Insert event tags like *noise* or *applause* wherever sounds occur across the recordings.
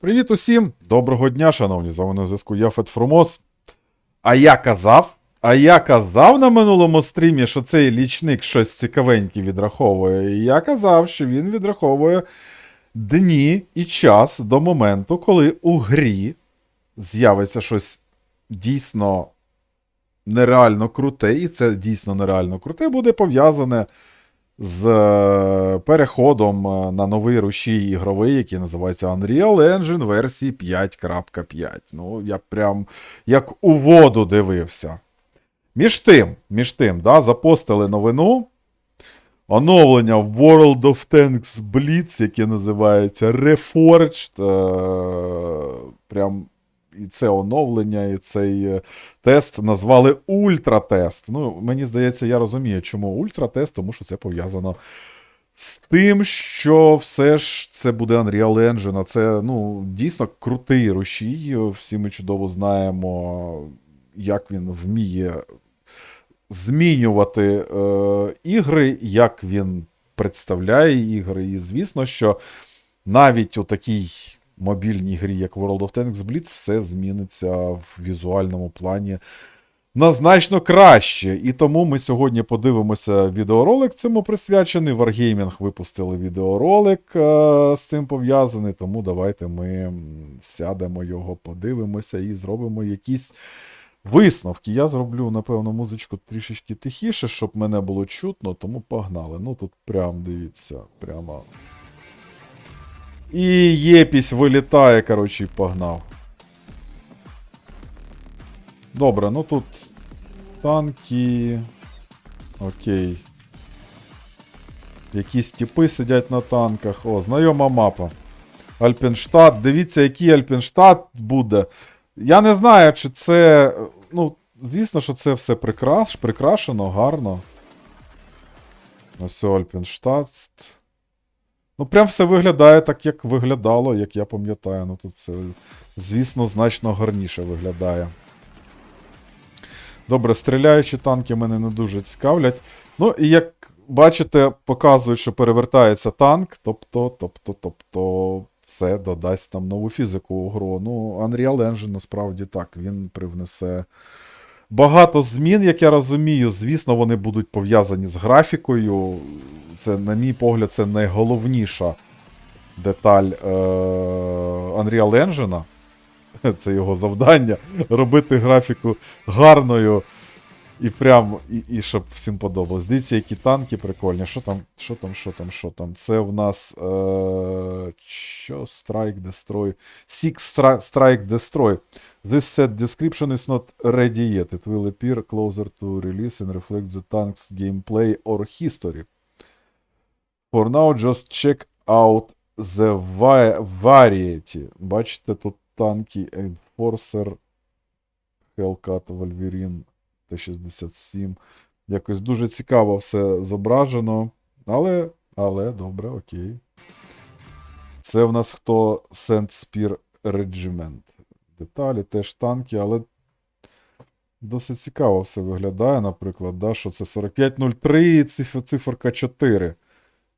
Привіт усім! Доброго дня, шановні! З вами на зв'язку я Фет. А я казав, а я казав на минулому стрімі, що цей лічник щось цікавеньке відраховує. І я казав, що він відраховує дні і час до моменту, коли у грі з'явиться щось дійсно нереально круте, і це дійсно нереально круте, буде пов'язане з е, переходом е, на новий рушій ігровий, який називається Unreal Engine версії 5.5. Ну, я прям як у воду дивився. Між тим, між тим, да, запостили новину. Оновлення в World of Tanks Blitz, яке називається Reforged. Е, прям і це оновлення, і цей е, тест назвали ультратест. Ну, мені здається, я розумію, чому ультратест, тому що це пов'язано з тим, що все ж це буде Unreal Engine. а Це ну, дійсно крутий рушій. Всі ми чудово знаємо, як він вміє змінювати е, ігри, як він представляє ігри. І звісно, що навіть у такій мобільній грі, як World of Tanks Blitz, все зміниться в візуальному плані на значно краще. І тому ми сьогодні подивимося відеоролик цьому присвячений. Wargaming випустили відеоролик е, з цим пов'язаний. Тому давайте ми сядемо його, подивимося і зробимо якісь. Висновки. Я зроблю, напевно, музичку трішечки тихіше, щоб мене було чутно, тому погнали. Ну тут прям дивіться, прямо. І єпісь вилітає, коротше, і погнав. Добре, ну тут танки. Окей. Якісь типи сидять на танках. О, знайома мапа. Альпенштадт. Дивіться, який Альпенштадт буде. Я не знаю, чи це. Ну, звісно, що це все прикраш, прикрашено, гарно. Ось Альпенштадт. Ну, прям все виглядає так, як виглядало, як я пам'ятаю. Ну, тут все, звісно, значно гарніше виглядає. Добре, стріляючі танки мене не дуже цікавлять. Ну, і як бачите, показують, що перевертається танк. Тобто, тобто, тобто, це додасть нам нову фізику у гру. Ну, Unreal Engine насправді так, він привнесе. Багато змін, як я розумію, звісно, вони будуть пов'язані з графікою. Це, на мій погляд, це найголовніша деталь е- Unreal Engine. *laughs* Це його завдання робити графіку гарною і прям, і, і щоб всім подобалось. Дивіться, які танки прикольні. Що там, що там, що там, що там? Це в нас. Е- що? Strike Destroy. Six Strike Destroy. This set description is not ready yet. It will appear closer to release and reflect the tank's gameplay or history. For now, just check out the variety. Бачите, тут танки Enforcer, Hellcat, Wolverine, Т-67. Якось дуже цікаво все зображено. Але, але, добре, окей. Це в нас хто Spear Regiment. Деталі, теж танки, але досить цікаво все виглядає, наприклад, да, що це 4503, і циферка 4.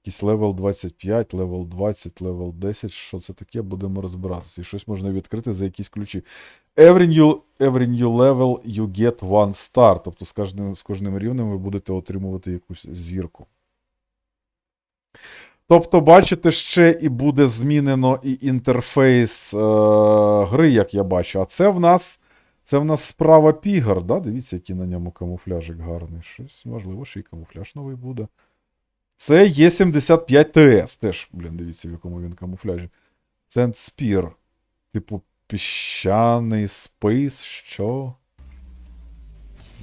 Якийсь левел 25, левел 20, левел 10. Що це таке, будемо розбиратися. І щось можна відкрити за якісь ключі. Every new, every new level you get one star. Тобто з кожним, з кожним рівнем ви будете отримувати якусь зірку. Тобто, бачите, ще і буде змінено і інтерфейс е- гри, як я бачу. А це в нас це в нас справа Пігар. да? Дивіться, який на ньому камуфляжик гарний. Щось, можливо, ще й камуфляж новий буде. Це є 75 ТС. Теж, блін, дивіться, в якому він камуфляжі. Сент Спір. Типу, піщаний спейс, що?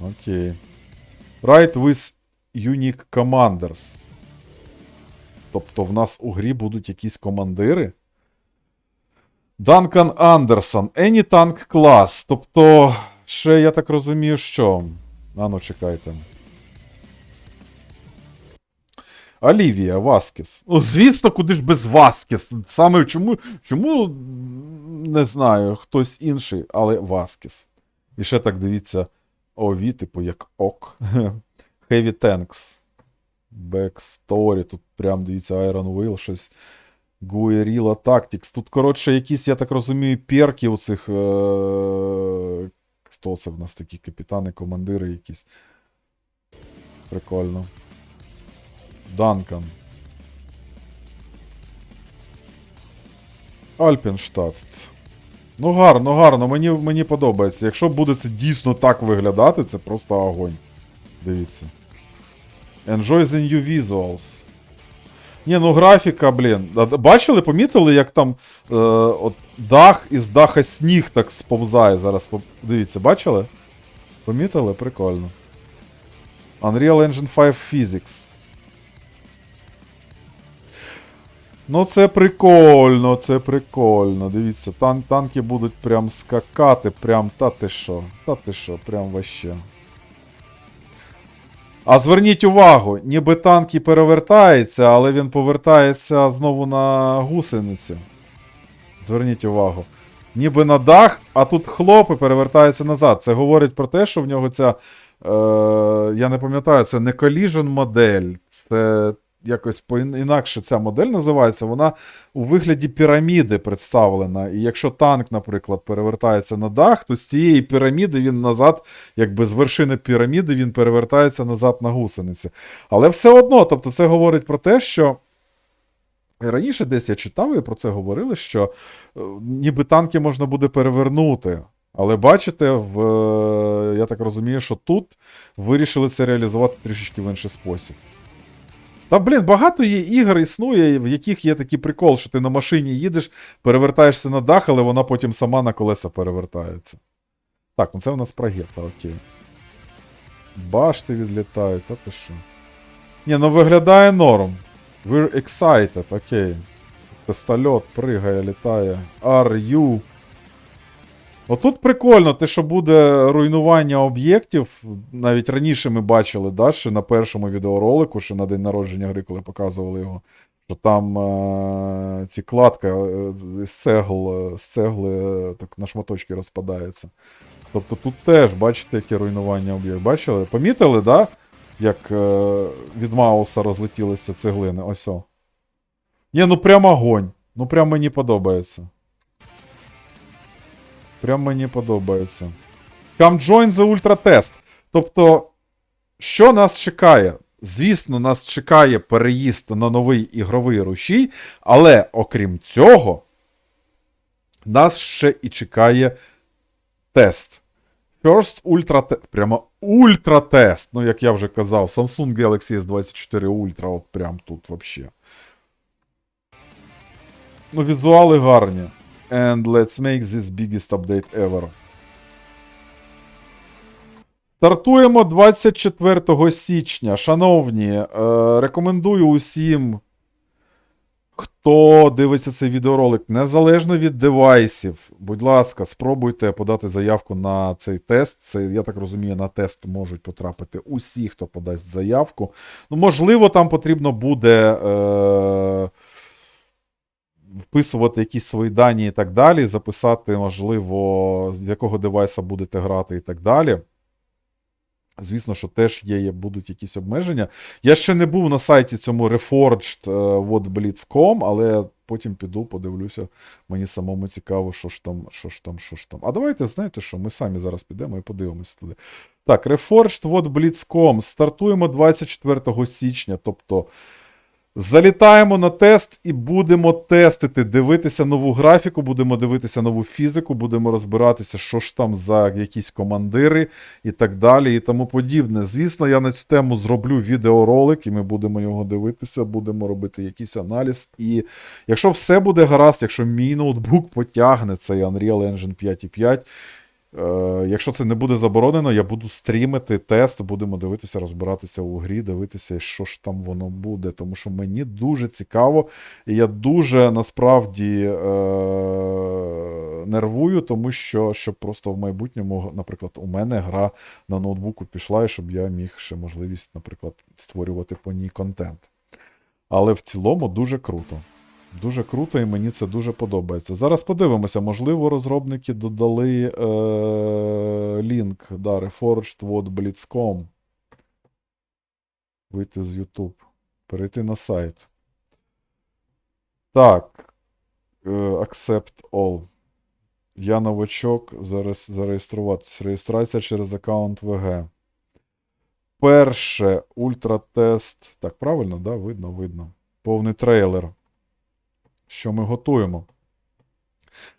Окей. Right with Unique Commanders. Тобто в нас у грі будуть якісь командири. Данкан Андерсон. Any Tank Class. Тобто, ще я так розумію, що. Ану, чекайте. Олівія Васкіс. Ну, звісно, куди ж без Васкіс. Саме чому, чому, не знаю, хтось інший, але Васкіс. І ще так дивіться, ОВІ, типу, як ок. Heavy Tanks. Backstory. Тут прям дивіться, Iron Will, щось. Guerrilla Tactics. Тут, коротше, якісь, я так розумію, перки у цих. Е... Хто це в нас такі капітани, командири якісь. Прикольно. Данкан. Альпенштадт. Ну, гарно, гарно, мені, мені подобається. Якщо буде це дійсно так виглядати, це просто огонь. Дивіться. Enjoy the new visuals. Ні, ну графіка, блін. Бачили, помітили, як там е, от дах із даха сніг так сповзає зараз. Дивіться, бачили? Помітили? Прикольно. Unreal Engine 5 Physics. Ну, це прикольно, це прикольно. Дивіться, тан танки будуть прям скакати, прям та ти що, та ти що, прям ваще. А зверніть увагу, ніби танк і перевертається, але він повертається знову на гусениці. Зверніть увагу. Ніби на дах, а тут хлоп і перевертається назад. Це говорить про те, що в нього ця. Е, я не пам'ятаю, це не collision модель, це якось інакше ця модель називається. Вона у вигляді піраміди представлена. І якщо танк, наприклад, перевертається на дах, то з цієї піраміди він назад, якби з вершини піраміди, він перевертається назад на гусениці. Але все одно, тобто, це говорить про те, що. Раніше десь я читав і про це говорили, що е, ніби танки можна буде перевернути. Але бачите, в, е, я так розумію, що тут вирішили це реалізувати трішечки в інший спосіб. Та, блін, багато є ігор існує, в яких є такий прикол, що ти на машині їдеш, перевертаєшся на дах, але вона потім сама на колеса перевертається. Так, ну це у нас прогета, окей. Башти відлітають, та ти що. Ні, ну виглядає норм. We're excited, окей. Тестольот пригає, літає. Are you? Отут прикольно, те, що буде руйнування об'єктів. Навіть раніше ми бачили, да, ще на першому відеоролику, ще на день народження гри, коли показували його. Що там е- ці кладка е- з цегл, з цегли е, так на шматочки розпадається. Тобто тут теж, бачите, яке руйнування об'єктів. Бачили? Помітили, да? Як е- від Мауса розлетілися цеглини? Ось о. Ні, ну прям огонь. Ну прям мені подобається. Прям мені подобається. Come join the Ultra Test. Тобто, що нас чекає? Звісно, нас чекає переїзд на новий ігровий рушій, але окрім цього, нас ще і чекає тест. First Ultra Test. Прямо Ultra Test. Ну, як я вже казав, Samsung Galaxy S24 Ultra, от прям тут вообще. Ну, візуали гарні. And let's make this biggest update ever. Стартуємо 24 січня. Шановні, е, рекомендую усім, хто дивиться цей відеоролик, незалежно від девайсів. Будь ласка, спробуйте подати заявку на цей тест. Це, я так розумію, на тест можуть потрапити усі, хто подасть заявку. Ну, можливо, там потрібно буде. Е- вписувати якісь свої дані і так далі, записати, можливо, з якого девайса будете грати і так далі. Звісно, що теж є, будуть якісь обмеження. Я ще не був на сайті цьому Reforged WhatBlitz.com, але потім піду, подивлюся. Мені самому цікаво, що ж там, що ж там, що ж там. А давайте, знаєте що, ми самі зараз підемо і подивимося туди. Так, Reforged WhatBlitz.com. Стартуємо 24 січня, тобто. Залітаємо на тест і будемо тестити, дивитися нову графіку, будемо дивитися нову фізику, будемо розбиратися, що ж там за якісь командири і так далі, і тому подібне. Звісно, я на цю тему зроблю відеоролик, і ми будемо його дивитися, будемо робити якийсь аналіз. І якщо все буде гаразд, якщо мій ноутбук потягне цей Unreal Engine 5.5. Е, якщо це не буде заборонено, я буду стрімити тест, будемо дивитися, розбиратися у грі, дивитися, що ж там воно буде. Тому що мені дуже цікаво, і я дуже насправді е- нервую, тому що щоб просто в майбутньому, наприклад, у мене гра на ноутбуку пішла, і щоб я міг ще можливість, наприклад, створювати по ній контент. Але в цілому дуже круто. Дуже круто, і мені це дуже подобається. Зараз подивимося, можливо, розробники додали е- лінк да, Reforged what Blitz.com. Вийти з YouTube. Перейти на сайт. Так. Е, Accept all. Я новачок. Зараз зареєструватися. Реєстрація через аккаунт ВГ. Перше ультратест. Так, правильно, да? Видно, видно. Повний трейлер. Що ми готуємо?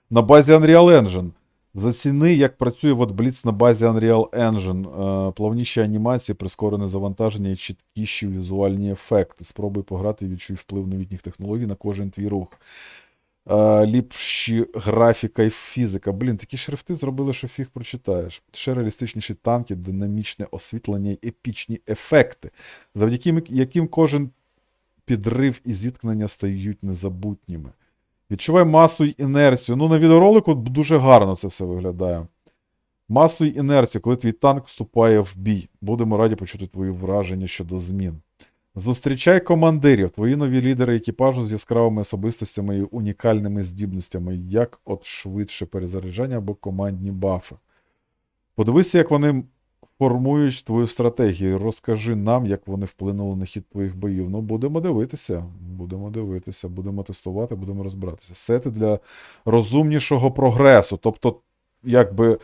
На базі Unreal Engine. Заціни, як працює от на базі Unreal Engine. Е, плавніші анімації, прискорене завантаження і чіткіші візуальні ефекти. Спробуй пограти і відчуй вплив новітніх технологій на кожен твій рух. Е, ліпші графіка і фізика. Блін, такі шрифти зробили, що фіг прочитаєш. Ще реалістичніші танки, динамічне освітлення і епічні ефекти, завдяки яким кожен підрив і зіткнення стають незабутніми. Відчувай масу й інерцію. Ну, на відеоролику дуже гарно це все виглядає. Масу й інерцію, коли твій танк вступає в бій. Будемо раді почути твої враження щодо змін. Зустрічай командирів, твої нові лідери екіпажу з яскравими особистостями і унікальними здібностями, як от швидше перезаряджання або командні бафи. Подивися, як вони формують твою стратегію. Розкажи нам, як вони вплинули на хід твоїх боїв. Ну, будемо дивитися. Будемо дивитися, будемо тестувати, будемо розбиратися. Сети для розумнішого прогресу. Тобто, якби.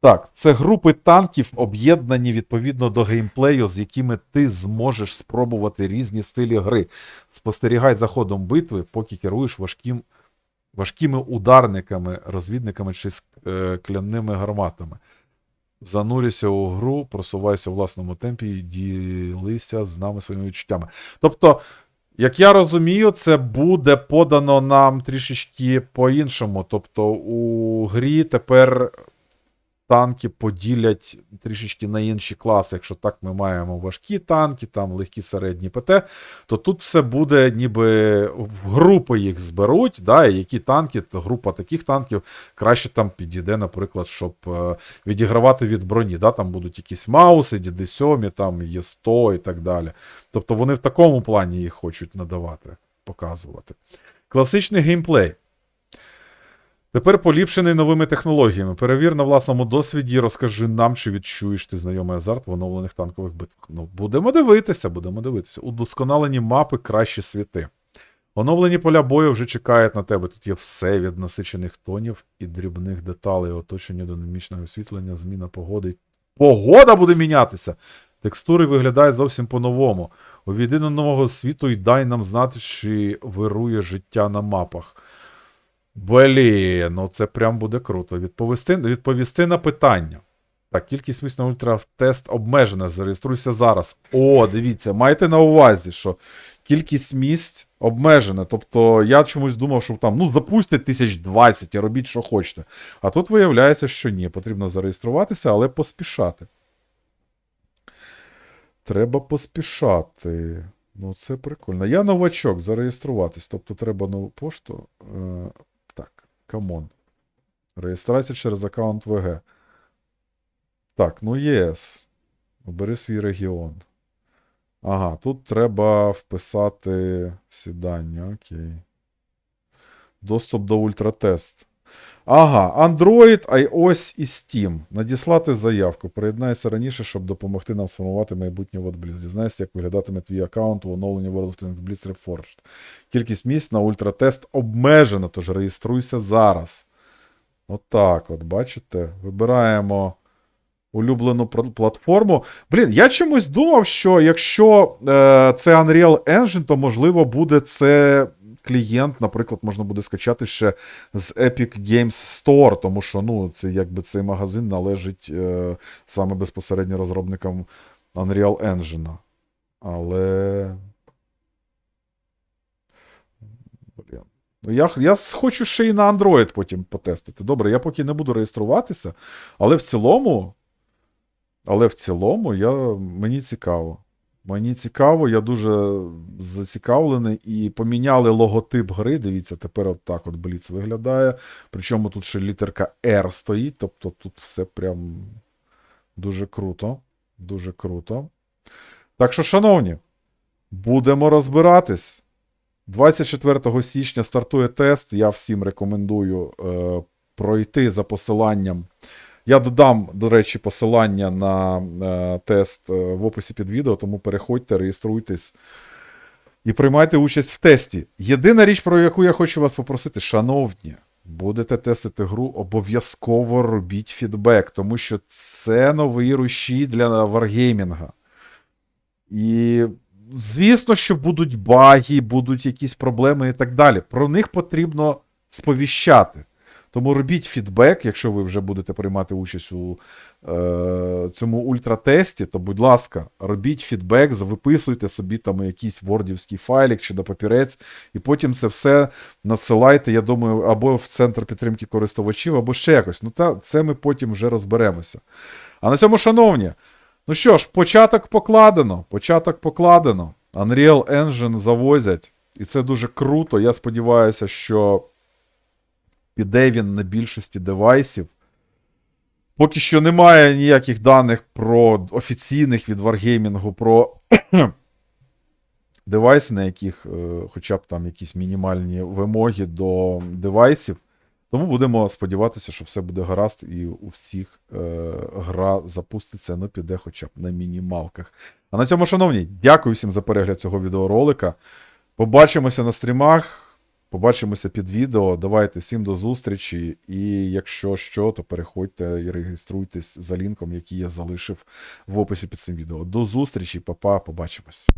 Так, це групи танків, об'єднані відповідно до геймплею, з якими ти зможеш спробувати різні стилі гри. Спостерігай за ходом битви, поки керуєш важким, важкими ударниками, розвідниками чи склянними гарматами. Занурюйся у гру, просувайся у власному темпі і ділися з нами своїми відчуттями. Тобто, як я розумію, це буде подано нам трішечки по-іншому. Тобто, у грі тепер танки поділять трішечки на інші класи. Якщо так ми маємо важкі танки, там легкі середні ПТ, то тут все буде, ніби в групи їх зберуть. да, І які танки, то група таких танків краще там підійде, наприклад, щоб е, відігравати від броні. Да, Там будуть якісь мауси, діди 7 там є 100 і так далі. Тобто вони в такому плані їх хочуть надавати, показувати. Класичний геймплей. Тепер поліпшений новими технологіями. Перевір на власному досвіді, розкажи нам, чи відчуєш ти знайомий азарт в оновлених танкових битвах. Ну, будемо дивитися, будемо дивитися. Удосконалені мапи, кращі світи. Оновлені поля бою вже чекають на тебе. Тут є все від насичених тонів і дрібних деталей, оточення динамічного освітлення, зміна погоди. Погода буде мінятися! Текстури виглядають зовсім по-новому. Увійди до нового світу і дай нам знати, чи вирує життя на мапах. Блін, ну це прям буде круто. Відповісти відповісти на питання. Так, кількість місць на ультратест обмежена. Зареєструйся зараз. О, дивіться, майте на увазі, що кількість місць обмежена. Тобто я чомусь думав, що там ну запустять 1020 і робіть, що хочете. А тут виявляється, що ні. Потрібно зареєструватися, але поспішати. Треба поспішати. Ну, це прикольно. Я новачок, зареєструватись. Тобто треба нову пошту. Камон. Реєстрація через аккаунт ВГ. Так, ну єс. Обери свій регіон. Ага, тут треба вписати сідання. Окей. Доступ до ультратест. Ага, Android, iOS і Steam. Надіслати заявку. Приєднайся раніше, щоб допомогти нам сформувати майбутнє WordBlitz. Дізнайся, як виглядатиме твій аккаунт у оновленні World of Blitz Reforged. Кількість місць на ультратест обмежена, тож реєструйся зараз. Отак, от, бачите? Вибираємо улюблену платформу. Блін, я чомусь думав, що якщо е, це Unreal Engine, то можливо буде це клієнт, наприклад, можна буде скачати ще з Epic Games Store, тому що ну, це якби цей магазин належить е, саме безпосередньо розробникам Unreal Engine. Але. Ну, я я хочу ще й на Android потім потестити. Добре, я поки не буду реєструватися, але в цілому. Але в цілому я, мені цікаво. Мені цікаво, я дуже зацікавлений. І поміняли логотип гри. Дивіться, тепер от так от Бліц виглядає. Причому тут ще літерка R стоїть, тобто тут все прям дуже круто. Дуже круто. Так що, шановні, будемо розбиратись. 24 січня стартує тест. Я всім рекомендую е, пройти за посиланням. Я додам, до речі, посилання на е, тест е, в описі під відео, тому переходьте, реєструйтесь. і приймайте участь в тесті. Єдина річ, про яку я хочу вас попросити, шановні, будете тестити гру, обов'язково робіть фідбек, тому що це новий рушій для варгеймінга. І звісно, що будуть баги, будуть якісь проблеми і так далі. Про них потрібно сповіщати. Тому робіть фідбек, якщо ви вже будете приймати участь у е, цьому ультратесті, то, будь ласка, робіть фідбек, виписуйте собі там якийсь вордівський файлик чи на папірець, і потім це все надсилайте, я думаю, або в центр підтримки користувачів, або ще якось. Ну, та, це ми потім вже розберемося. А на цьому, шановні, ну що ж, початок покладено. Початок покладено. Unreal Engine завозять. І це дуже круто. Я сподіваюся, що піде він на більшості девайсів. Поки що немає ніяких даних про офіційних від Wargaming про *coughs* девайси, на яких е, хоча б там якісь мінімальні вимоги до девайсів. Тому будемо сподіватися, що все буде гаразд, і у всіх е, гра запуститься, ну піде хоча б на мінімалках. А на цьому, шановні, дякую всім за перегляд цього відеоролика. Побачимося на стрімах. Побачимося під відео. Давайте всім до зустрічі. І якщо що, то переходьте і реєструйтесь за лінком, який я залишив в описі під цим відео. До зустрічі, па-па, побачимось.